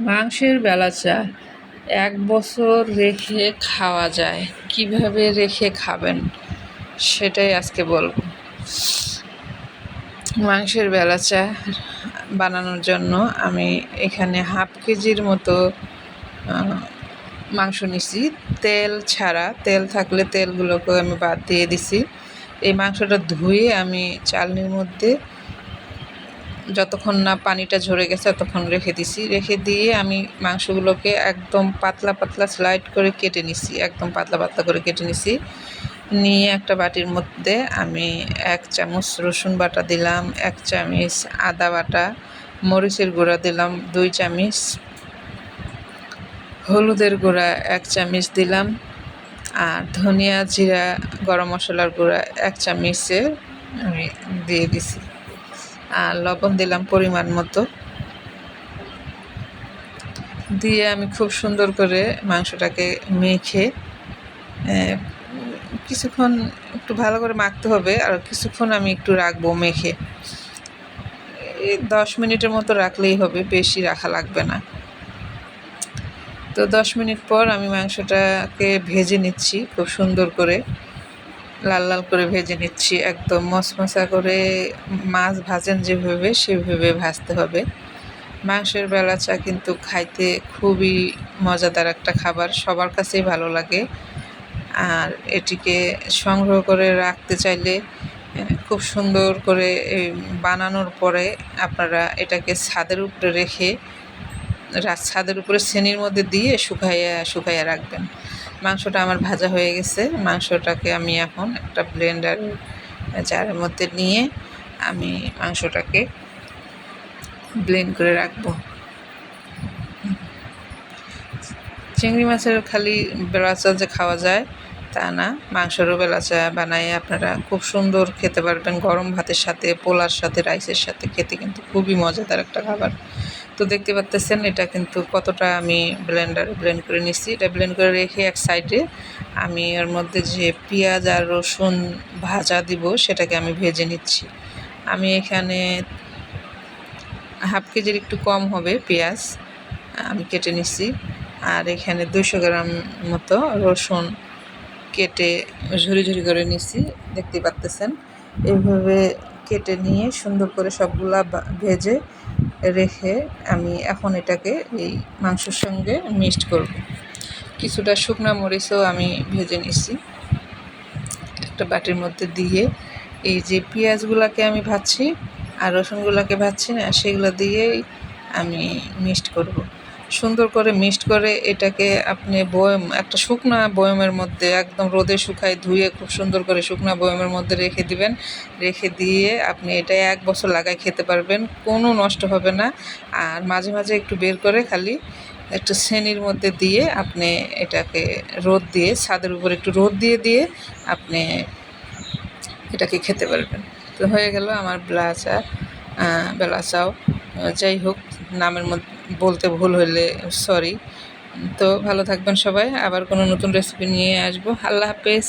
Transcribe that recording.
মাংসের বেলাচা এক বছর রেখে খাওয়া যায়। কীভাবে রেখে খাবেন? সেটাই আজকে বলব। মাংসের বেলাচা বানানোর জন্য আমি এখানে হাফ কেজির মতো মাংস নিছি। তেল ছাড়া, তেল থাকলে তেলগুলোকে আমি বাদ দিয়ে দিছি। এই মাংসটা ধুয়ে আমি চালনির মধ্যে যতক্ষণ না পানিটা ঝরে গেছে ততক্ষণ রেখে দিছি। রেখে দিয়ে আমি মাংসগুলোকে একদম পাতলা পাতলা স্লাইড করে কেটে নিছি, একদম পাতলা পাতলা করে কেটে নিছি। নিয়ে একটা বাটির মধ্যে আমি এক চামচ রসুন বাটা দিলাম, এক চামচ আদা বাটা, মরিচের গুঁড়া দিলাম, দুই চামচ হলুদের গুঁড়া, এক চামচ দিলাম, আর ধনিয়া, জিরা, গরম মশলার গুঁড়া, এক চামচে আমি দিয়ে দিছি। আর লবণ দিলাম পরিমাণ মতো। দিয়ে আমি খুব সুন্দর করে মাংসটাকে মেখে কিছুক্ষণ একটু ভালো করে মাখতে হবে আর কিছুক্ষণ আমি একটু রাখব মেখে। দশ মিনিটের মতো রাখলেই হবে, বেশি রাখা লাগবে না। তো দশ মিনিট পর আমি মাংসটাকে ভেজে নিচ্ছি খুব সুন্দর করে। লাল লাল করে ভেজে নিচ্ছি, একদম মশমশা করে মাছ ভাজেন যেভাবে, সেভাবে ভাজতে হবে। মাংসের বেলাচা কিন্তু খাইতে খুবই মজাদার একটা খাবার, সবার কাছেই ভালো লাগে। আর এটিকে সংগ্রহ করে রাখতে চাইলে খুব সুন্দর করে বানানোর পরে আপনারা এটাকে ছাদের উপরে রেখে ছাদের উপরে শ্রেণির মধ্যে দিয়ে শুকাইয়া শুকাইয়া রাখবেন। মাংসটা আমার ভাজা হয়ে গেছে। মাংসটাকে আমি এখন একটা ব্লেন্ডার জারের মধ্যে নিয়ে আমি মাংসটাকে ব্লেন্ড করে রাখব। চিংড়ি মাছের খালি বেলাচা যে খাওয়া যায়, তা না। মাংসেরও বেলাচা বানায় আপনারা খুব সুন্দর খেতে পারবেন। গরম ভাতের সাথে, পোলার সাথে, রাইসের সাথে খেতে কিন্তু খুবই মজাদার একটা খাবার। তো দেখতে পাচ্তেছেন, এটা কিন্তু কতটা আমি ব্লেন্ডারে ব্লেন্ড করে নিচ্ছি এটা ব্লেন্ড করে রেখে এক সাইডে আমি এর মধ্যে যে পেঁয়াজ আর রসুন ভাজা দিব, সেটাকে আমি ভেজে নিচ্ছি। আমি এখানে হাফ কেজির একটু কম হবে পেঁয়াজ, আমি কেটে নিচ্ছি আর এখানে দুশো গ্রাম মতো রসুন কেটে ঝুরি ঝুরি করে নিচ্ছি দেখতে পাচ্তেছেন। এইভাবে কেটে নিয়ে সুন্দর করে সবগুলা ভেজে রেখে আমি এখন এটাকে এই মাংসের সঙ্গে মিক্সড করব কিছুটা শুকনো মরিচও আমি ভেজে নিচ্ছি একটা বাটির মধ্যে দিয়ে এই যে পেঁয়াজগুলোকে আমি ভাজছি আর রসুনগুলোকে ভাজছি না, সেগুলো দিয়েই আমি মিক্সড করব। সুন্দর করে মিক্সড করে এটাকে আপনি বয়ম, একটা শুকনা বয়মের মধ্যে একদম রোদে শুকায় ধুয়ে খুব সুন্দর করে শুকনা বয়মের মধ্যে রেখে দিবেন। রেখে দিয়ে আপনি এটা এক বছর লাগাই খেতে পারবেন, কোনো নষ্ট হবে না। আর মাঝে মাঝে একটু বের করে খালি একটু শ্রেণির মধ্যে দিয়ে আপনি এটাকে রোদ দিয়ে, ছাদের উপর একটু রোদ দিয়ে দিয়ে আপনি এটাকে খেতে পারবেন। তো হয়ে গেল আমার বেলাচা বেলাচাও। যাই হোক নামের মধ্যে বলতে ভুল হলে সরি তো ভালো থাকবেন সবাই, আবার কোনো নতুন রেসিপি নিয়ে আসব। আল্লাহ হাফেজ।